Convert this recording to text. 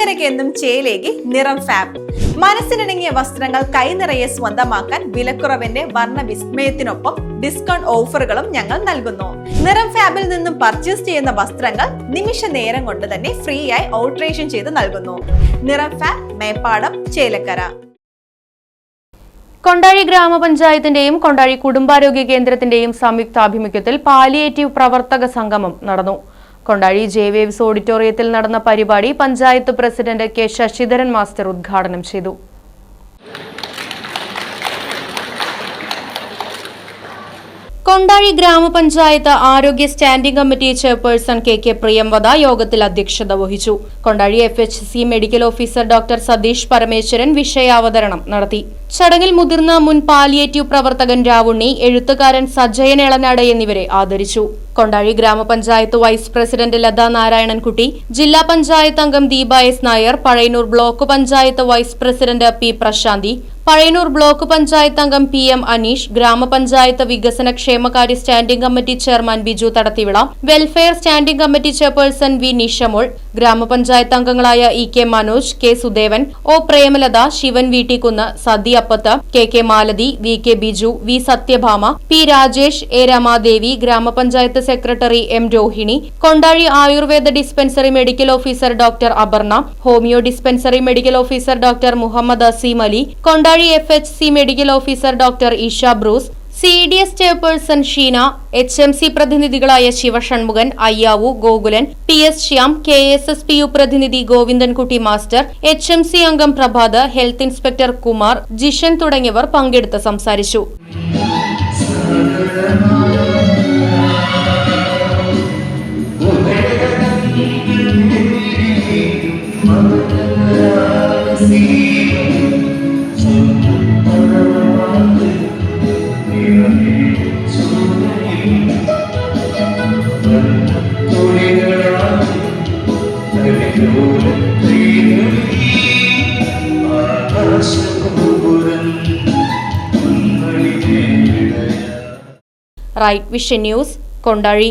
ചേലക്കരയ്ക്ക് ചേലേക്ക് ചേലേകി നിറം ഫാബ് മനസ്സിനിണങ്ങിയ വസ്ത്രങ്ങൾ കൈനിറയെ സ്വന്തമാക്കാൻ വിലക്കുറവിന്റെ വർണ വിസ്മയത്തിനൊപ്പം ഡിസ്കൗണ്ട് ഓഫറുകളും ഞങ്ങൾ നൽകുന്നു. നിറം ഫാബിൽ നിന്നും പർച്ചേസ് ചെയ്യുന്ന വസ്ത്രങ്ങൾ നിമിഷ നേരം കൊണ്ട് തന്നെ ഫ്രീ ആയി ഓൾട്രേഷൻ ചെയ്ത് നൽകുന്നു. നിറം ഫാബ് മേപ്പാടം ചേലക്കര. കൊണ്ടാഴി ഗ്രാമപഞ്ചായത്തിന്റെയും കൊണ്ടാഴി കുടുംബാരോഗ്യ കേന്ദ്രത്തിന്റെയും സംയുക്താഭിമുഖ്യത്തിൽ പാലിയേറ്റീവ് പ്രവർത്തക സംഗമം നടന്നു. കൊണ്ടാഴി ജെവേവ്സ് ഓഡിറ്റോറിയത്തിൽ നടന്ന പരിപാടി panchayat president K Sasidharan master ഉദ്ഘാടനം ചെയ്തു. കൊണ്ടാഴി ഗ്രാമപഞ്ചായത്ത് ആരോഗ്യ standing committee chairperson K K Priyamvada യോഗത്തിൽ അധ്യക്ഷത വഹിച്ചു. Kondazhi F H C medical officer doctor Satheesh Parameswaran വിഷയാവതരണം നടത്തി. ചടങ്ങിൽ മുതിർന്ന മുൻ പാലിയേറ്റീവ് പ്രവർത്തകൻ രാവുണ്ണി എഴുത്തുകാരൻ സജയൻ എളനാട് എന്നിവരെ ആദരിച്ചു. കൊണ്ടാഴി ഗ്രാമപഞ്ചായത്ത് വൈസ് പ്രസിഡന്റ് ലത നാരായണൻകുട്ടി ജില്ലാ പഞ്ചായത്ത് അംഗം Deepa S Nair Pazhayannur block panchayat vice president P Prasanthi Pazhayannur block panchayat അംഗം പി എം അനീഷ് ഗ്രാമപഞ്ചായത്ത് വികസന ക്ഷേമകാര്യ standing committee chairman Biju Thadathivila welfare standing committee chairperson V Nishamol ഗ്രാമപഞ്ചായത്ത് അംഗങ്ങളായ E K Manoj K Sudevan O Premalatha Sivan Veettikunnu Sathi Appath K K Malathi V K Biju V Sathyabhama P Rajesh A Ramadevi ഗ്രാമപഞ്ചായത്ത് secretary M Rohini Kondazhi Ayurveda dispensary medical officer doctor Aparna homeo dispensary medical officer doctor Muhammad Azeem Ali Kondazhi F H C medical officer doctor Isha Bruce C D S chairperson Sheena H M C പ്രതിനിധികളായ Sivashanmukhan Ayyavu Gokulan P S Syam K S S P U പ്രതിനിധി Govindankutty master H M C അംഗം Prabhath health inspector Kumar Jishan തുടങ്ങിയവർ പങ്കെടുത്ത് സംസാരിച്ചു. Right vision news Kondazhy